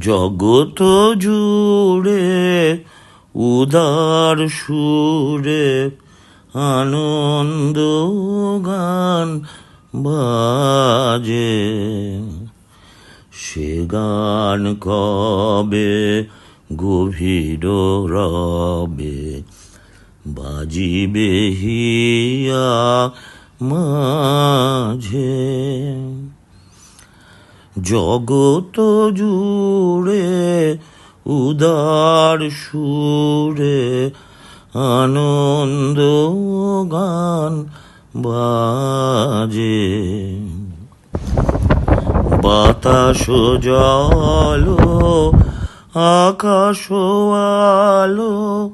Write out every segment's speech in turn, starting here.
জগত জুড়ে, উদার সুরে আনন্দ গান বাজে। সে গান কবে? গভীর রবে। বাজিবে হিয়া মাঝে। জগত জুড়ে, উদার সুরে আনন্দ গান বাজে। বাতাস জল আকাশ আলো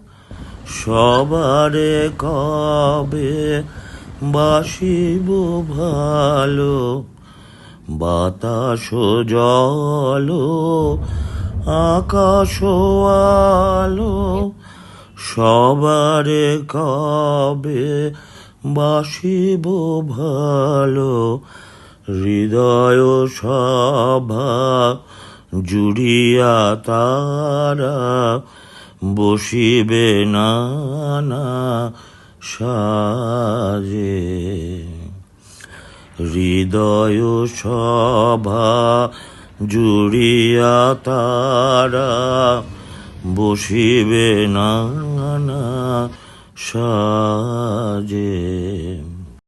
সবারে কবে বাসিব ভালো? বাতাস জল, আকাশ আলো, সবারে কবে বাসিব ভালো? হৃদয় সভা জুড়িয়া তারা বসিবে নানা সাজে। হৃদয় সভা জুড়িয়া তারা বসিবে না সাজে।